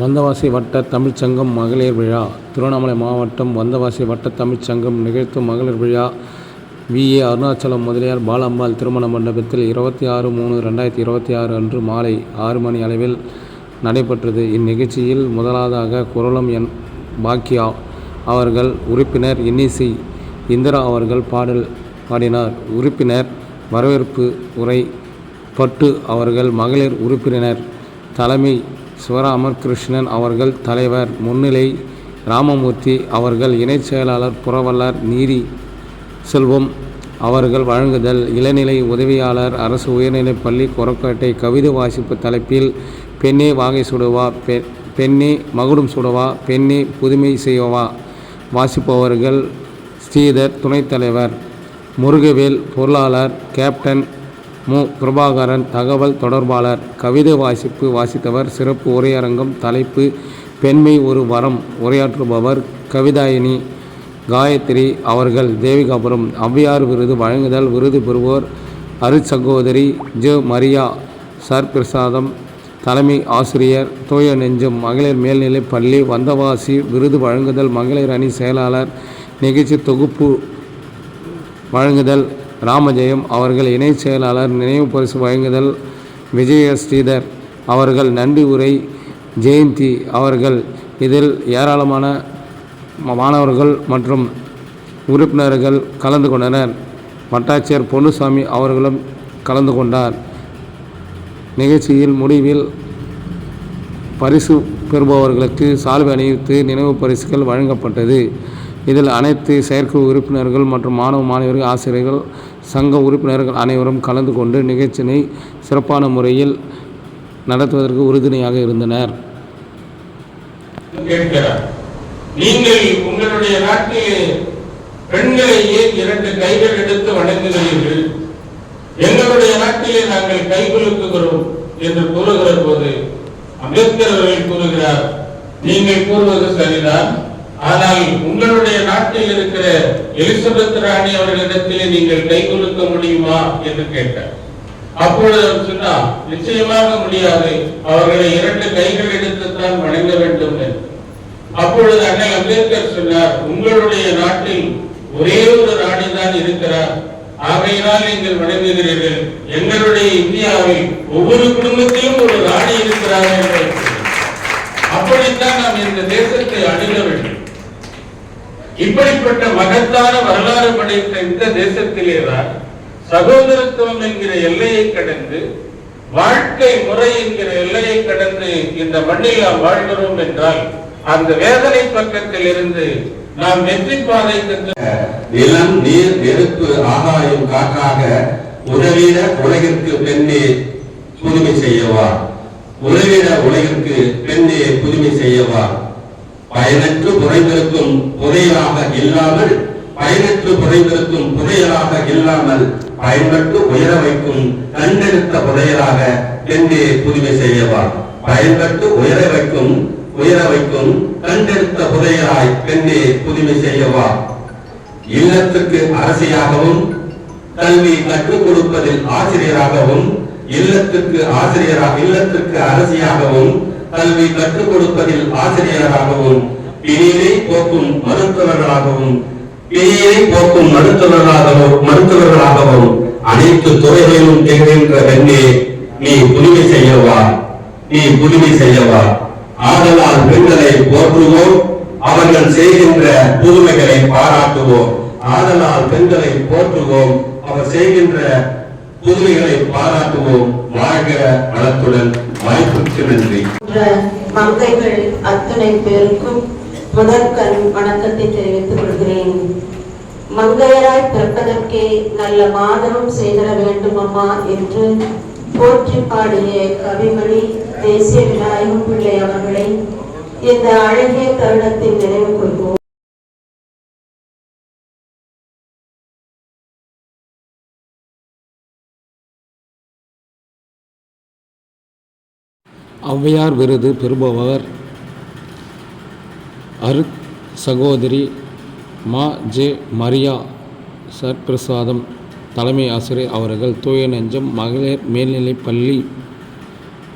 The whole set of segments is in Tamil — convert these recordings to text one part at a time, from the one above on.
வந்தவாசி வட்ட தமிழ்ச்சங்கம் மகளிர் விழா. திருவண்ணாமலை மாவட்டம் வந்தவாசி வட்ட தமிழ்ச்சங்கம் நிகழ்த்தும் மகளிர் விழா. வி. ஏ. அருணாச்சலம் முதலியார் பாலம்பாள் திருமண மண்டபத்தில் இருபத்தி ஆறு மூணு ரெண்டாயிரத்தி இருபத்தி ஆறு அன்று மாலை ஆறு மணி அளவில் நடைபெற்றது. இந்நிகழ்ச்சியில் முதலாவதாக குரலம் என் பாக்கியா அவர்கள் உறுப்பினர் இன்னிசி இந்திரா அவர்கள் பாடல் பாடினார். உறுப்பினர் வரவேற்பு உரை பட்டு அவர்கள் மகளிர் உறுப்பினர் தலைமை சிவராமர் கிருஷ்ணன் அவர்கள் தலைவர் முன்னிலை ராமமூர்த்தி அவர்கள் இணைச் செயலாளர் புரவலர் நீதி செல்வம் அவர்கள் வழங்குதல் இளநிலை உதவியாளர் அரசு உயர்நிலைப் பள்ளி கொரக்கோட்டை கவிதை வாசிப்பு தலைப்பில் பெண்ணே வாகை சுடுவா பெ பெண்ணே மகுடம் சுடவா பெண்ணே புதுமை செய்வா வாசிப்பவர்கள் ஸ்ரீதர் துணைத் தலைவர் முருகவேல் பொருளாளர் கேப்டன் மு. பிரபாகரன் தகவல் தொடர்பாளர் கவிதை வாசிப்பு வாசித்தவர் சிறப்பு உரையரங்கம் தலைப்பு பெண்மை ஒரு வரம் உரையாற்றுபவர் கவிதாயினி காயத்ரி அவர்கள். தேவிகாபுரம் ஔவையார் விருது வழங்குதல் விருது பெறுவோர் அருட்சகோதரி ஜெ. மரியா சர் பிரசாதம் தலைமை ஆசிரியர் தூய நெஞ்சம் மகளிர் மேல்நிலைப் பள்ளி வந்தவாசி விருது வழங்குதல் மகளிர் அணி செயலாளர் நிகழ்ச்சி தொகுப்பு வழங்குதல் ராமஜெயம் அவர்கள் இணைச் செயலாளர் நினைவு பரிசு வழங்குதல் விஜய ஸ்ரீதர் அவர்கள் நன்றி உரை ஜெயந்தி அவர்கள் இதில் ஏராளமான மாணவர்கள் மற்றும் உறுப்பினர்கள் கலந்து கொண்டனர். வட்டாட்சியர் பொன்னுசாமி அவர்களும் கலந்து கொண்டார். நிகழ்ச்சியில் முடிவில் பரிசு பெறுபவர்களுக்கு சால்வை அணிவித்து நினைவு பரிசுகள் வழங்கப்பட்டது. இதில் அனைத்து செயற்குழு உறுப்பினர்கள் மற்றும் மாணவ மாணவியர்கள் ஆசிரியர்கள் சங்க உறுப்பினர்கள் அனைவரும் கலந்து கொண்டு நிகழ்ச்சியினை சிறப்பான முறையில் நடத்துவதற்கு உறுதுணையாக இருந்தனர். நீங்கள் உங்களுடைய நாட்டில் பெண்களையே இரண்டு கைகள் எடுத்து வணங்குகிறீர்கள்? எங்களுடைய நாட்டிலே நாங்கள் கைகுலுக்குகிறோம் என்று கூறுகிற போது அம்பேத்கர் அவர்கள் கூறுகிறார் நீங்கள் கூறுவது சரிதான். ஆனால் உங்களுடைய நாட்டில் இருக்கிற எலிசபெத் ராணி அவர்களிடத்திலே நீங்கள் கை கொடுக்க முடியுமா என்று கேட்டார். அப்பொழுது சொன்னா நிச்சயமாக முடியாது. அவர்களை இரண்டு கைகள் எடுத்துத்தான் வணங்க வேண்டும் என்று. அப்பொழுது அண்ணல் அம்பேத்கர் சொன்னார் உங்களுடைய நாட்டில் ஒரே ஒரு ராணி தான் இருக்கிறார். ஆகையினால் நீங்கள் வணங்குகிறீர்கள். எங்களுடைய இந்தியாவில் ஒவ்வொரு குடும்பத்திலும் ஒரு ராணி இருக்கிறார் என்று. அப்படித்தான் நாம் இந்த தேசத்தை அணுக வேண்டும். இப்படிப்பட்ட மகத்தான வரலாறு படைத்த இந்த தேசத்திலேதான் சகோதரத்துவம் என்கிற எல்லையை கடந்து வாழ்க்கை முறை என்கிற எல்லையை கடந்து இந்த மண்ணில் நாம் வாழ்கிறோம் என்றால் அந்த வேதனை பக்கத்தில் இருந்து நாம் வெற்றி பாதை நிலம் நீர் நெருப்பு ஆகாயம் காற்றாக உதவிட உலகிற்கு பெண்ணே புதுமை செய்யவா? உதவிட உலகிற்கு பெண்ணே புதுமை செய்யவா? பயனற்று புரைந்திருக்கும் புதையலாக இல்லாமல் பயனற்று புரைந்திருக்கும் புதையலாக இல்லாமல் பயன்பட்டு உயர வைக்கும் கண்டெடுத்த புதையலாக எங்கே புதுமை செய்யவார்? பயன்பட்டு உயர வைக்கும் உயர வைக்கும் கண்டெடுத்த புதையலாய் பெண்ணே புதுமை செய்யவா இல்லத்துக்கு அரசியாகவும் கல்வி கற்றுக் கொடுப்பதில் ஆசிரியராகவும் இல்லத்துக்கு ஆசிரியராக இல்லத்திற்கு அரசியாகவும் கல்வி கற்றுக் கொடுப்பதில் ஆசிரியராகவும் பிணியை போக்கும் மருத்துவர்களாகவும் பிணியை போக்கும் மருத்துவர்களாகவும் மருத்துவர்களாகவும் அனைத்து துறைகளிலும் திகழ்கின்ற பெண்ணே நீ புதுமை செய்யவா? நீ புதுமை செய்யவா? ஆதலால் பெண்களை போற்றுவோம் அவர்கள் செய்கின்ற புதுமைகளை பாராட்டுவோம் ஆதலால் பெண்களை போற்றுவோம் அவர் செய்கின்ற புதுமைகளை பாராட்டுவோம். வாழ்க வளத்துடன். வாய்ப்புக்கு நன்றி. மங்கைகள் அத்தனை பேருக்கும் முதற்கண் வணக்கத்தை தெரிவித்துக் கொள்கிறேன். மங்கையராய் பிறப்பதற்கே நல்ல மாதவம் செய்திட வேண்டும் அம்மா என்று போற்றி பாடிய கவிமணி தேசிய விநாயகம் பிள்ளை அவர்களை இந்த அழகிய தருணத்தில் நினைவு கொள்வோம் ஔவையார் விருது பெறுபவர் அரு சகோதரி மா ஜே மரியா சர்பிரசாதம் தலைமை ஆசிரியர் அவர்கள் தூய நெஞ்சம் மகளிர் மேல்நிலைப் பள்ளி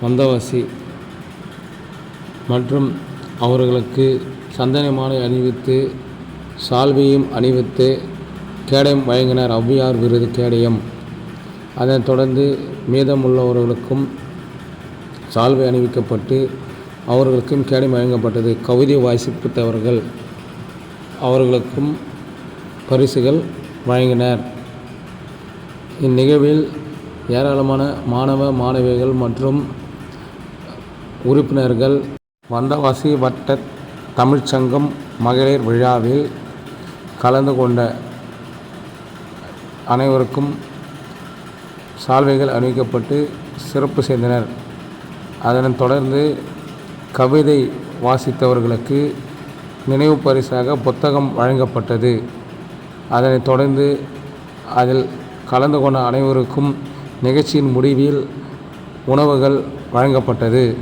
வந்தவாசி மற்றும் அவர்களுக்கு சந்தன மாலை அணிவித்து சால்வையும் அணிவித்து கேடயம் வழங்கினார் ஔவையார் விருது கேடயம். அதனைத் தொடர்ந்து மீதமுள்ளவர்களுக்கும் சால்வை அணிவிக்கப்பட்டு அவர்களுக்கும் கேடயம் வழங்கப்பட்டது. கவிதை வாசிப்பித்தவர்கள் அவர்களுக்கும் பரிசுகள் வழங்கினர். இந்நிகழ்வில் ஏராளமான மாணவ மாணவிகள் மற்றும் உறுப்பினர்கள் வந்தவாசி வட்ட தமிழ்ச்சங்கம் மகளிர் விழாவில் கலந்து கொண்ட அனைவருக்கும் சால்வைகள் அணிவிக்கப்பட்டு சிறப்பு செய்தனர் அதனைத் தொடர்ந்து கவிதை வாசித்தவர்களுக்கு நினைவு பரிசாக புத்தகம் வழங்கப்பட்டது. அதனைத் தொடர்ந்து அதில் கலந்து கொண்ட அனைவருக்கும் நிகழ்ச்சியின் முடிவில் உணவுகள் வழங்கப்பட்டது.